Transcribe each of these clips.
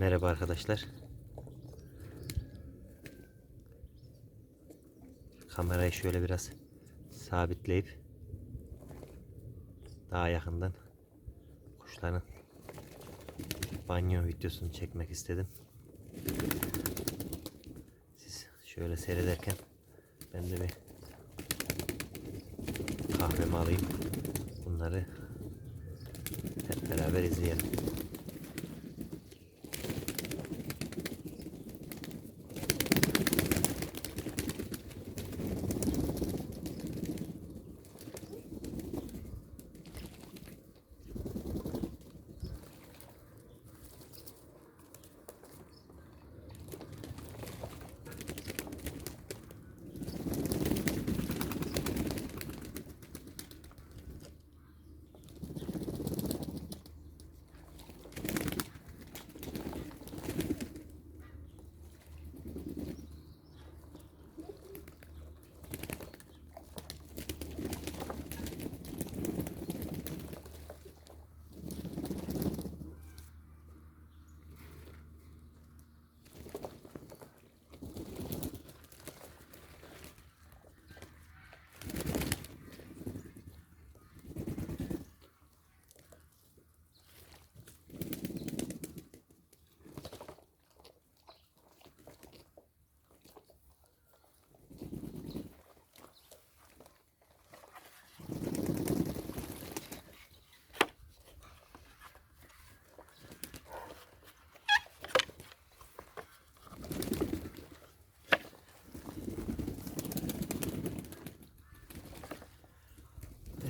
Merhaba arkadaşlar. Kamerayı şöyle biraz sabitleyip daha yakından kuşların banyo videosunu çekmek istedim. Siz şöyle seyrederken ben de bir kahvemi alayım. Bunları hep beraber izleyelim.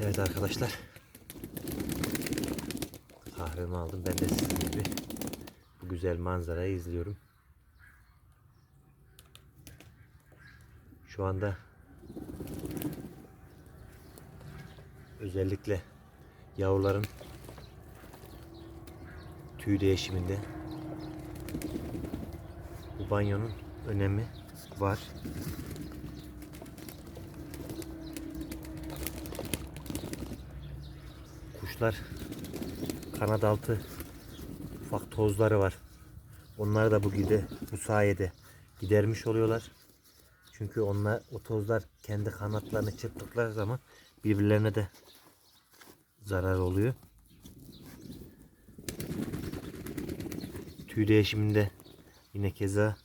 Evet arkadaşlar. Kahvemi aldım. Ben de sizin gibi bu güzel manzarayı izliyorum. Şu anda özellikle yavruların tüy değişiminde bu banyonun önemi var. Kuşlar kanat altı ufak tozları var. Onları da bu gide bu sayede gidermiş oluyorlar. Çünkü onlar o tozlar kendi kanatlarını çırptıkları zaman birbirlerine de zarar oluyor. Tüy değişiminde yine keza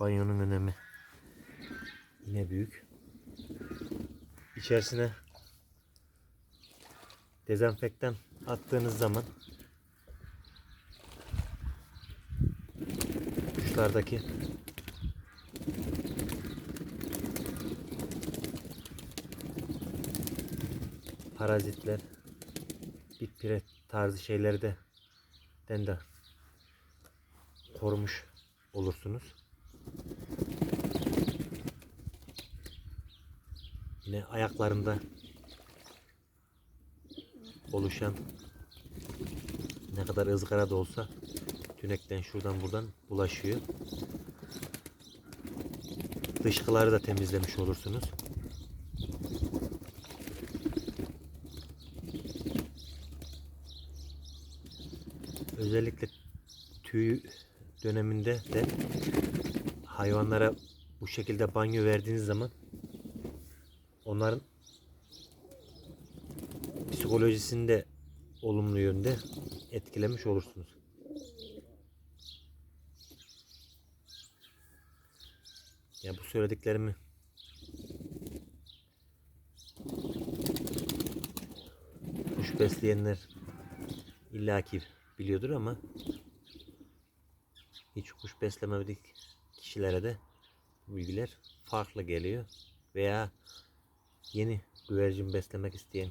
banyonun önemi yine büyük. İçerisine dezenfektan attığınız zaman kuşlardaki parazitler bit pire tarzı şeyleri de den de korumuş olursunuz. Yine ayaklarında oluşan ne kadar ızgara da olsa tünekten şuradan buradan bulaşıyor. Dışkıları da temizlemiş olursunuz. Özellikle tüy döneminde de hayvanlara bu şekilde banyo verdiğiniz zaman onların psikolojisini de olumlu yönde etkilemiş olursunuz. Ya bu söylediklerimi kuş besleyenler illaki biliyordur ama hiç kuş beslemedik kişilere de bilgiler farklı geliyor veya yeni güvercin beslemek isteyen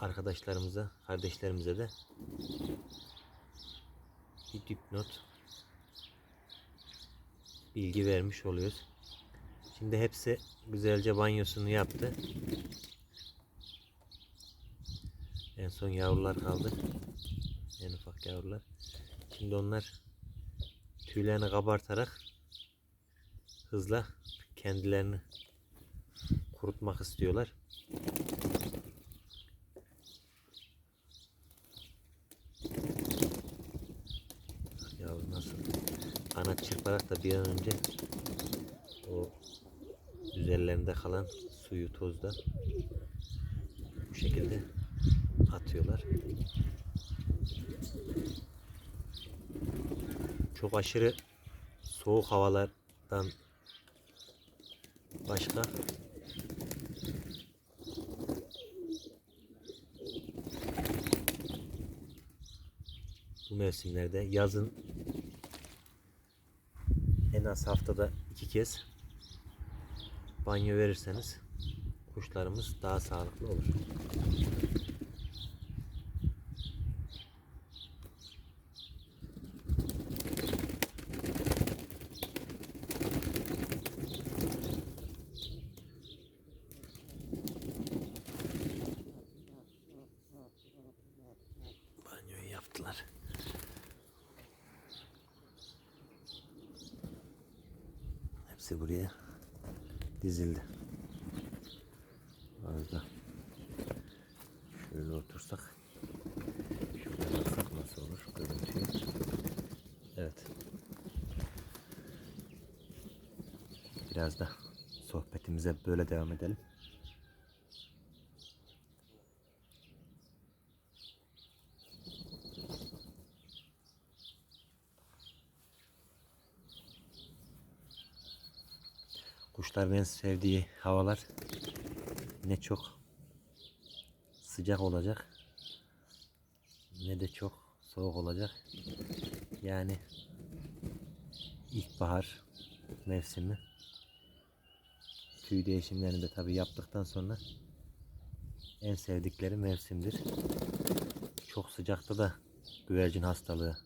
arkadaşlarımıza, kardeşlerimize de bir dipnot bilgi vermiş oluyoruz. Şimdi hepsi güzelce banyosunu yaptı. En son yavrular kaldı. En ufak yavrular. Şimdi onlar tüylerini kabartarak hızla kendilerini kurutmak istiyorlar. Bir an önce o üzerlerinde kalan suyu tozda bu şekilde atıyorlar. Çok aşırı soğuk havalardan başka bu mevsimlerde yazın en az haftada iki kez banyo verirseniz kuşlarımız daha sağlıklı olur. Banyoyu yaptılar. Hepsi buraya dizildi. Az da şöyle otursak şöyle baksak nasıl olur görüntüyü. Evet. Biraz da sohbetimize böyle devam edelim. Kuşların en sevdiği havalar ne çok sıcak olacak ne de çok soğuk olacak. Yani ilkbahar mevsimi tüy değişimlerini de tabi yaptıktan sonra en sevdikleri mevsimdir. Çok sıcakta da güvercin hastalığı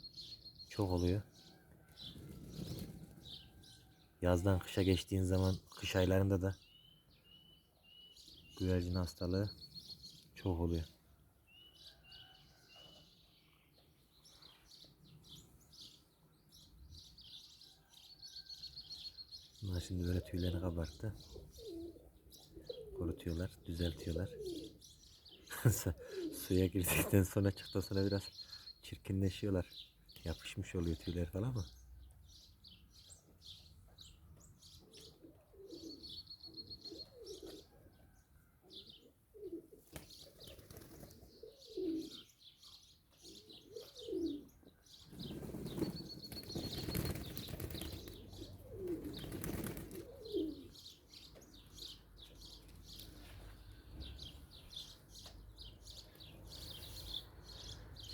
çok oluyor. Yazdan kışa geçtiğin zaman kış aylarında da güvercin hastalığı çok oluyor. Bunlar şimdi böyle tüylerini kabarttı. Kurutuyorlar, düzeltiyorlar. Suya girdikten sonra çıktıktan sonra biraz çirkinleşiyorlar. Yapışmış oluyor tüyler falan ama.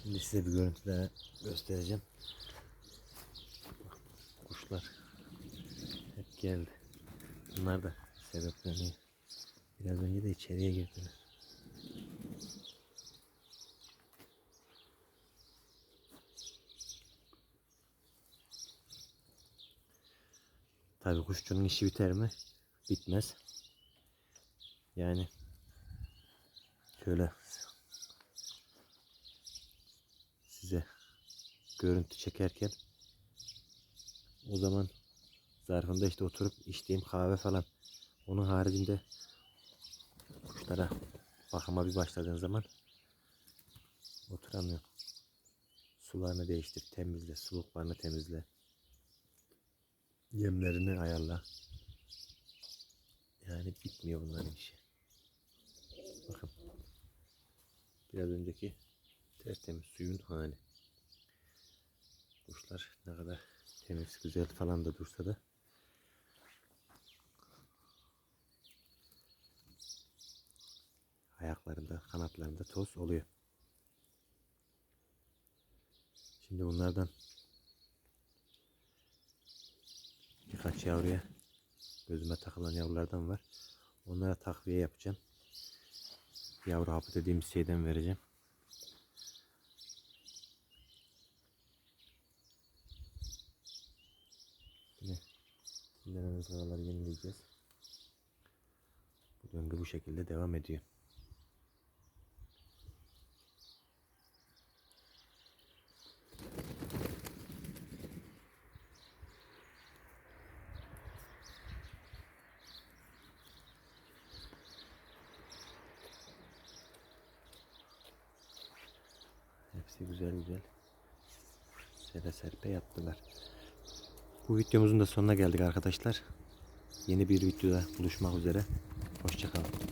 Şimdi size bir görüntü daha göstereceğim. Kuşlar hep geldi. Bunlar da sebepleniyor. Biraz önce de içeriye girdiler. Tabii kuşçunun işi biter mi? Bitmez. Yani şöyle size görüntü çekerken o zaman zarfında işte oturup içtiğim kahve falan onun haricinde kuşlara bakıma bir başladığın zaman oturamıyorum. Sularını değiştir, temizle, suluklarını temizle. Yemlerini ayarla. Yani bitmiyor bunların işi. Bakın. Biraz önceki tertemiz suyun hali. Kuşlar ne kadar temiz güzel falan da dursa da ayaklarında kanatlarında toz oluyor. Şimdi bunlardan birkaç yavruya gözüme takılan yavrulardan var. Onlara takviye yapacağım. Yavru hapı dediğimiz şeyden vereceğim. Yine dinlenen ızgaraları yenileyeceğiz. Bu döngü bu şekilde devam ediyor. Hepsi güzel güzel sere serpe yaptılar. Bu videomuzun da sonuna geldik arkadaşlar. Yeni bir videoda buluşmak üzere. Hoşçakalın.